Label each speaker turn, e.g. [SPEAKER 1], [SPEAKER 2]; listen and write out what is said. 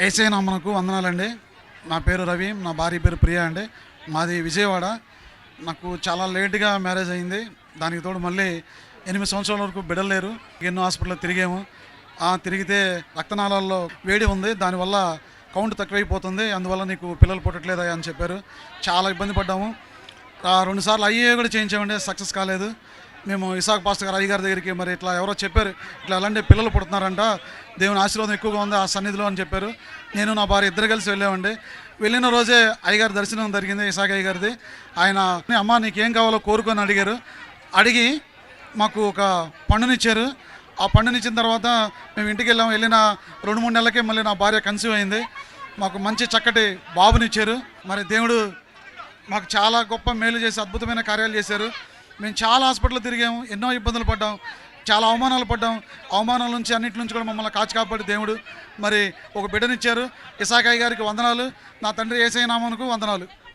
[SPEAKER 1] ఏసై నామనకు వందనాలండి. నా పేరు రవి నా భార్య పేరు ప్రియా అండి. మాది విజయవాడ. నాకు చాలా లేట్గా మ్యారేజ్ అయింది. దానికి తోడు మళ్ళీ ఎనిమిది సంవత్సరాల వరకు బిడలేరు ఎన్నో హాస్పిటల్లో తిరిగాము. ఆ తిరిగితే రక్తనాళాల్లో వేడి ఉంది. దానివల్ల కౌంట్ తక్కువైపోతుంది. అందువల్ల నీకు పిల్లలు పుట్టట్లేదా అని చెప్పారు. చాలా ఇబ్బంది పడ్డాము. రెండుసార్లు అయ్యే కూడా చేయించామండి. సక్సెస్ కాలేదు. మేము ఇసాక్ పాస్టర్ గారు అయ్యగారి దగ్గరికి మరి ఇట్లా ఎవరో చెప్పారు ఇట్లా అలాంటి పిల్లలు పుడుతున్నారంట దేవుని ఆశీర్వాదం ఎక్కువగా ఉంది ఆ సన్నిధిలో అని చెప్పారు. నేను నా భార్య ఇద్దరు కలిసి వెళ్ళామండి. వెళ్ళిన రోజే అయ్యగారి దర్శనం జరిగింది ఇసాక్ అయ్యగారిది ఆయన అమ్మ నీకేం కావాలో కోరుకొని అడిగారు. అడిగి మాకు ఒక పండునిచ్చారు. ఆ పండునిచ్చిన తర్వాత మేము ఇంటికి వెళ్ళాము. వెళ్ళిన రెండు మూడు నెలలకే మళ్ళీ నా భార్య కన్సీవ్ అయింది. మాకు మంచి చక్కటి బాబునిచ్చారు. మరి దేవుడు మాకు చాలా గొప్ప మేలు చేసి అద్భుతమైన కార్యాలు చేశారు. మేము చాలా హాస్పిటల్ తిరిగాము ఎన్నో ఇబ్బందులు పడ్డాం చాలా అవమానాలు పడ్డాం. అవమానాల నుంచి అన్నిటి నుంచి కూడా మమ్మల్ని కాచి కాపాడు దేవుడు. మరి ఒక బిడ్డనిచ్చారు. ఇసాకాయ్ గారికి వందనాలు. నా తండ్రి ఏసై నామమునకు వందనాలు.